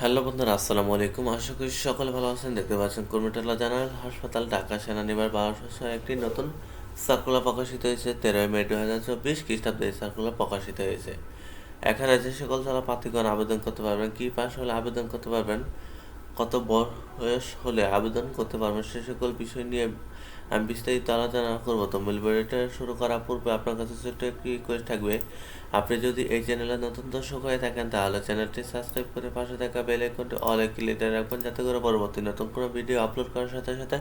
Hello বন্ধুরা, আসসালামু আলাইকুম। আশা করি সকলে ভালো আছেন, দেখতে পাচ্ছেন কর্মীটোলা জেনারেল হাসপাতাল ঢাকা সেনানিবার বারোশো একটি নতুন সার্কুলার প্রকাশিত হয়েছে, তেরোই মে দু হাজার চব্বিশ খ্রিস্টাব্দে সার্কুলার প্রকাশিত হয়েছে। এখানে যে সকল যারা প্রার্থীগণ আবেদন করতে পারবেন, কী পাস হলে আবেদন করতে পারবেন, কত বয়স হলে আবেদন করতে পারবেন, সে সকল বিষয় নিয়ে আমি বিস্তারিত আলোচনা করব। তো মূল ভিডিওটা শুরু করার পূর্বে আপনার কাছে ছোট্ট একটি রিকোয়েস্ট থাকবে। আপনি যদি এই চ্যানেলে নতুন দর্শক হয়ে থাকেন, তাহলে চ্যানেলটি সাবস্ক্রাইব করে পাশে থাকা বেল আইকনটি অল ক্লিক রাখবেন, যাতে করে পরবর্তী নতুন কোনো ভিডিও আপলোড করার সাথে সাথে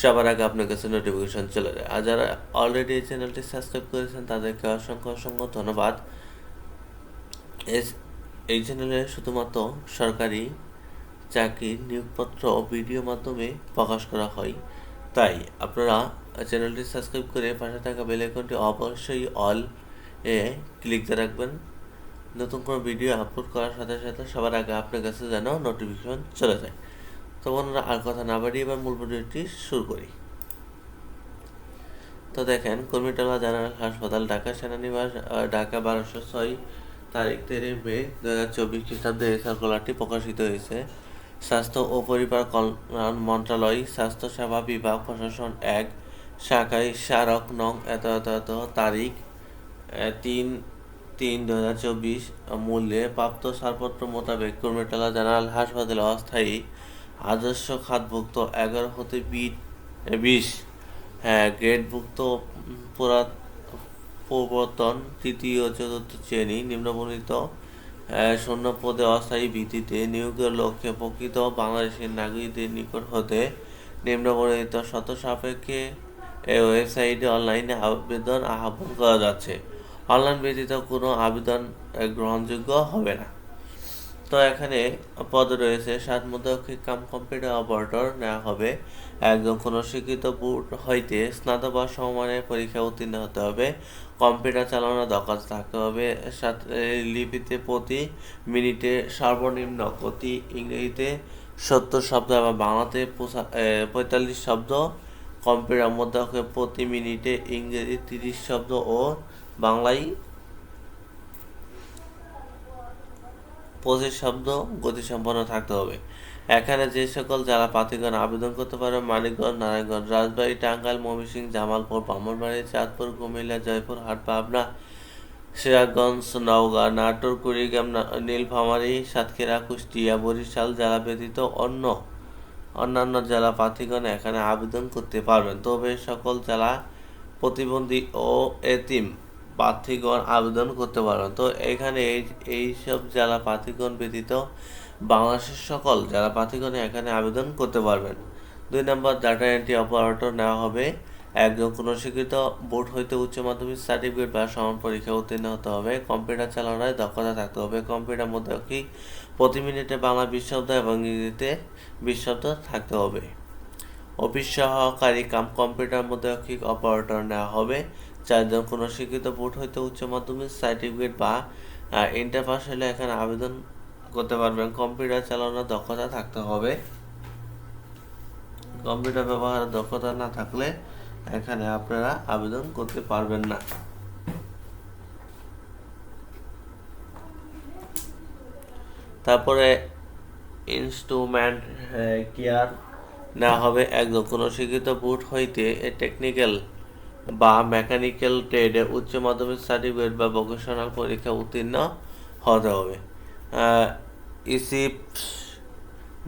সবার আগে আপনার কাছে নোটিফিকেশন চলে যায়। আর যারা অলরেডি এই চ্যানেলটি সাবস্ক্রাইব করেছেন, তাদেরকে অসংখ্য অসংখ্য ধন্যবাদ। এই চ্যানেলে শুধুমাত্র সরকারি চাকরি নিয়োগপত্র ভিডিও মাধ্যমে প্রকাশ করা হয়। তাই আপনারা চ্যানেলটি সাবস্ক্রাইব করে পাশে থাকা বেল আইকনটি অবশ্যই অল এ ক্লিক দিয়ে রাখবেন। নতুন কোনো ভিডিও আপলোড করার সাথে সাথে সবার আগে আপনার কাছে যেন নোটিফিকেশন চলে যায়। তো বন্ধুরা, আর কথা না বাড়িয়ে এবার মূল ভিডিওটি শুরু করি। তো দেখেন, কর্মীটোলা জেনারেল হাসপাতাল, ঢাকা সেনানিবাস ঢাকা বারোশো ছয় তারিখ তেরোই মে দু হাজার চব্বিশ খ্রিস্টাব্দে এই সার্কুলারটি প্রকাশিত হয়েছে। স্বাস্থ্য ও পরিবার কল্যাণ মন্ত্রণালয় স্বাস্থ্য সেবা বিভাগ প্রশাসন এক শাখায় স্মারক নং এত তারিখ তিন তিন দু হাজার চব্বিশ মূল্যে প্রাপ্ত ছাড়পত্র মোতাবেক কর্মীটোলা জেনারেল হাসপাতালে অস্থায়ী আদর্শ খাতভুক্ত এগারো হতে বিশ হ্যাঁ গ্রেডভুক্ত উম, পুরা প্রবর্তন তৃতীয় চতুর্থ শ্রেণি নিম্নবর্ণিত শূন্য পদে অস্থায়ী ভিত্তিতে নিয়োগের লক্ষ্যে প্রকৃত বাংলাদেশের নাগরিকদের নিকট হতে নিম্নবর্ণিত শত সাপেক্ষে এই ওয়েবসাইটে অনলাইনে আবেদন আহ্বান করা যাচ্ছে। অনলাইন ব্যতীত কোনো আবেদন গ্রহণযোগ্য হবে না। তো এখানে পদ রয়েছে, সাত মধ্যক্ষিক কাম কম্পিউটার অপারেটর নেওয়া হবে। একজন কোনো শিক্ষিত বোর্ড হইতে স্নাতক বা সমমানের পরীক্ষা উত্তীর্ণ হতে হবে। কম্পিউটার চালানোর দক্ষতা থাকতে হবে। লিপিতে প্রতি মিনিটে সর্বনিম্ন গতি ইংরেজিতে সত্তর শব্দ এবং বাংলাতে পঁয়তাল্লিশ শব্দ। কম্পিউটার মধ্যে প্রতি মিনিটে ইংরেজি তিরিশ শব্দ ও বাংলায় পঁচিশ শব্দ গতিসম্পন্ন থাকতে হবে। এখানে যে সকল যারা প্রার্থীগণ আবেদন করতে পারে মানিকগঞ্জ নারায়ণগঞ্জ রাজবাড়ী, টাঙ্গাইল, ময়মনসিংহ, জামালপুর, ব্রাহ্মণবাড়ি, চাঁদপুর, কুমিল্লা, জয়পুর, হাট, পাবনা, সিরাজগঞ্জ, নওগাঁ, নাটোর, কুড়িগ্রাম নীলফামারী, সাতক্ষীরা, কুষ্টিয়া, বরিশাল জেলা ব্যতীত অন্য, অন্যান্য জেলা প্রার্থীগণ এখানে আবেদন করতে পারবেন। তবে সকল জেলা প্রতিবন্ধী ও এতিম প্রার্থীগণ আবেদন করতে পারবেন তো এখানে এই, এইসব জেলা প্রার্থীগণ ব্যতীত বাংলাদেশের সকল জেলা প্রার্থীগণ এখানে আবেদন করতে পারবেন। দুই নম্বর ডাটা এন্ট্রি অপারেটর নেওয়া হবে। একজন কোনো স্বীকৃত বোর্ড হইতে উচ্চ মাধ্যমিক সার্টিফিকেট বা সমান পরীক্ষা উত্তীর্ণ হতে হবে। কম্পিউটার চালানোয় দক্ষতা থাকতে হবে। কম্পিউটার মধ্যে কি প্রতি মিনিটে বাংলা বিশ শব্দ এবং ইংরেজিতে বিশ শব্দ থাকতে হবে? অফিস সহকারী কাম কম্পিউটার মধ্যে অপারেটর নেওয়া হবে? চারজন কোনো শিক্ষিত বোর্ড হইতে উচ্চ মাধ্যমিক সার্টিফিকেট বা ইন্টার পাস হলে এখানে আবেদন করতে পারবেন। কম্পিউটার চালানোর দক্ষতা থাকতে হবে। কম্পিউটার ব্যবহারের দক্ষতা না থাকলে এখানে আপনারা আবেদন করতে পারবেন না। তারপরে ইনস্ট্রুমেন্ট কেয়ার নেওয়া হবে একজন কোনো শিক্ষিত বুট হইতে এ টেকনিক্যাল বা মেকানিক্যাল ট্রেডে উচ্চ মাধ্যমিক সার্টিফিকেট বা ভোকেশনাল পরীক্ষা উত্তীর্ণ হতে হবে। ইসিপ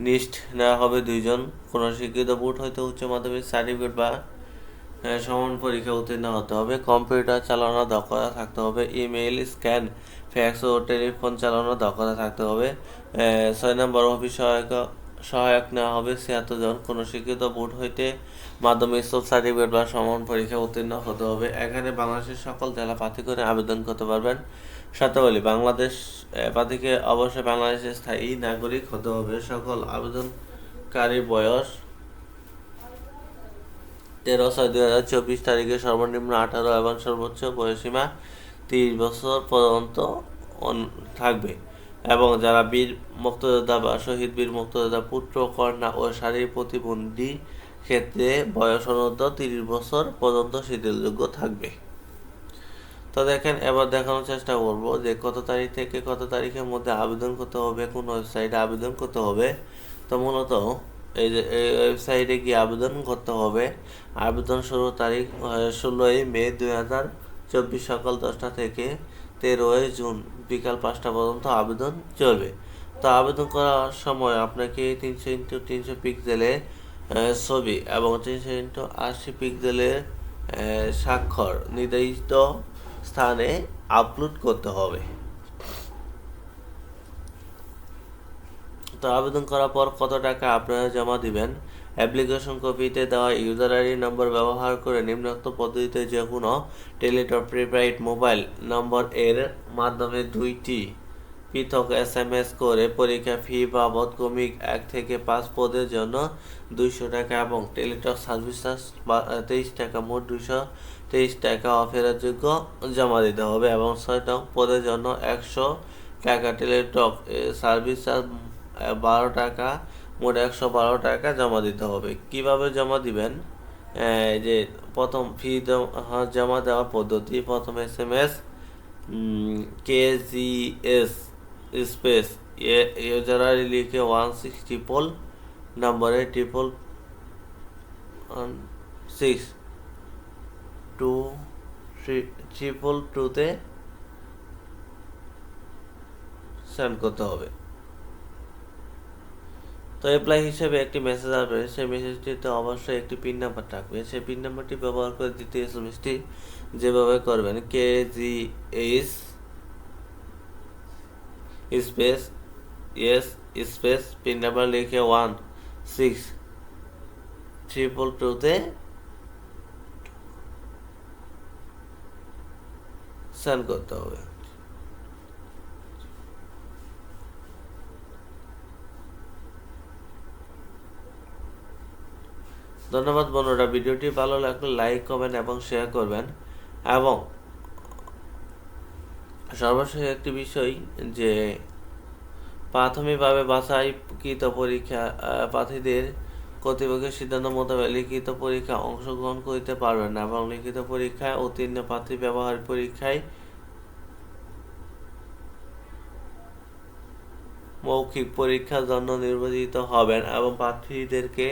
নিস্ট নেওয়া হবে দুইজন। কোনো শিক্ষিত বোর্ড হইতে উচ্চ মাধ্যমিক সার্টিফিকেট বা সমান পরীক্ষা উত্তীর্ণ হতে হবে। কম্পিউটার চালানোর দক্ষতা থাকতে হবে। ইমেইল স্ক্যান, ফ্যাক্স ও টেলিফোন চালানোর দক্ষতা থাকতে হবে। ছয় নম্বর, অফিস সহায়ক নেওয়া হবে ছিয়াত্তর কোনো শিক্ষিত বোর্ড হইতে মাধ্যমিক স্কুল সার্টিফিকেট বা সমান পরীক্ষা উত্তীর্ণ হতে হবে। এখানে বাংলাদেশের সকল জেলা প্রার্থী করে আবেদন করতে পারবেন। শর্তাবলী, বাংলাদেশ প্রার্থীকে অবশ্যই বাংলাদেশের স্থায়ী নাগরিক হতে হবে। সকল আবেদনকারী বয়স তেরো ছয় দুই হাজার চব্বিশ তারিখে সর্বনিম্ন আঠারো এবং সর্বোচ্চ বয়সীমা তিরিশ বছর পর্যন্ত থাকবে। এবং যারা বীর মুক্তিযোদ্ধা বা শহীদ বীর মুক্তিযোদ্ধা, পুত্র, কন্যা ও শারীরিক প্রতিবন্ধী ক্ষেত্রে বয়স অনূর্ধ্ব তিরিশ বছর পর্যন্ত শিথিলযোগ্য থাকবে। তো দেখেন, এবার দেখানোর চেষ্টা করব যে কত তারিখ থেকে কত তারিখের মধ্যে আবেদন করতে হবে, কোন ওয়েবসাইটে আবেদন করতে হবে। তো মূলত এই যে, এই ওয়েবসাইটে গিয়ে আবেদন করতে হবে। আবেদন শুরু তারিখ ষোলোই মে দুই হাজার চব্বিশ সকাল দশটা থেকে। তেরোই জুন বিকাল পাঁচটা পর্যন্ত আবেদন চলবে। তো আবেদন করার সময় আপনাকে তিনশো ইন্টু তিনশো পিক্সেলের ছবি এবং তিনশো ইন্টু আশি পিক্সেলের স্বাক্ষর নির্দিষ্ট স্থানে আপলোড করতে হবে। তো আবেদন করার পর কত টাকা আপনারা জমা দিবেন? অ্যাপ্লিকেশন কপিতে দেওয়া ইউজার আইডি নম্বর ব্যবহার করে নিম্নোক্ত পদ্ধতিতে যে কোনো টেলিটক প্রিপেইড মোবাইল নম্বর এর মাধ্যমে দুইটি পৃথক এস এম এস করে পরীক্ষা ফি বাবদ কমিক এক থেকে পাঁচ পদের জন্য দুইশো টাকা এবং টেলিটক সার্ভিস চার্জ তেইশ টাকা, মোট দুইশো তেইশ টাকা অফেরের যোগ্য জমা দিতে হবে এবং ছয় নং পদের জন্য একশো টাকা টেলিটক সার্ভিস চার্জ বারো টাকা মোট একশো বারো টাকা জমা দিতে হবে। কীভাবে জমা দিবেন? যে প্রথম ফি জমা দেওয়ার পদ্ধতি, প্রথম S M S K G S space user লিখে ওয়ান সিক্স ট্রিপল নম্বরে ট্রিপল সিক্স টু ট্রিপল টুতে সেন্ড করতে হবে। তো অ্যাপ্লাই হিসেবে একটি মেসেজ আসবে। সেই মেসেজটিতে অবশ্যই একটি পিন নাম্বার থাকবে। সেই পিন নাম্বারটি ব্যবহার করে দ্বিতীয় এস এম এসটি যেভাবে করবেন K G H space S space pin number লিখে ওয়ান সিক্স ট্রিপল টুতে সেন্ড করতে হবে। ধন্যবাদ বন্ধুরা, ভিডিওটি ভালো লাগলে লাইক কমেন্ট এবং শেয়ার করবেন। এবং সর্বশেষ একটি বিষয় যে প্রাথমিকভাবে বাছাইকৃত পরীক্ষা প্রার্থীদের কর্তৃপক্ষের সিদ্ধান্ত মোতাবেক লিখিত পরীক্ষা অংশগ্রহণ করিতে পারবেন না এবং লিখিত পরীক্ষায় উত্তীর্ণ প্রার্থী ব্যবহার পরীক্ষায় মৌখিক পরীক্ষার জন্য নির্বাচিত হবেন এবং প্রার্থীদেরকে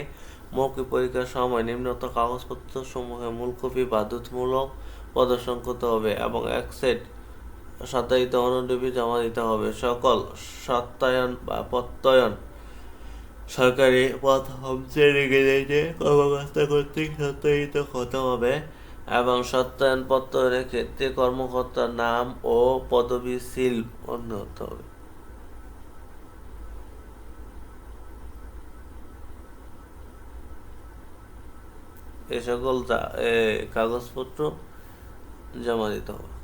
মৌখিক পরীক্ষার সময় নিম্নোক্ত কাগজপত্র সমূহে মূল কপি বাধ্যতামূলক প্রদর্শন করতে হবে এবং এক সেট সত্যায়িত অনুলিপি জমা দিতে হবে। সকল সত্যায়ন বা প্রত্যয়ন সরকারি প্রথম শ্রেণি গেজেটে কর্মকর্তা কর্তৃক সত্যায়িত হতে হবে এবং সত্যায়ন প্রত্যয়নের ক্ষেত্রে কর্মকর্তার নাম ও পদবি সিল অন্য হতে হবে। এ সকল কাগজপত্র জমা দিতে হবে।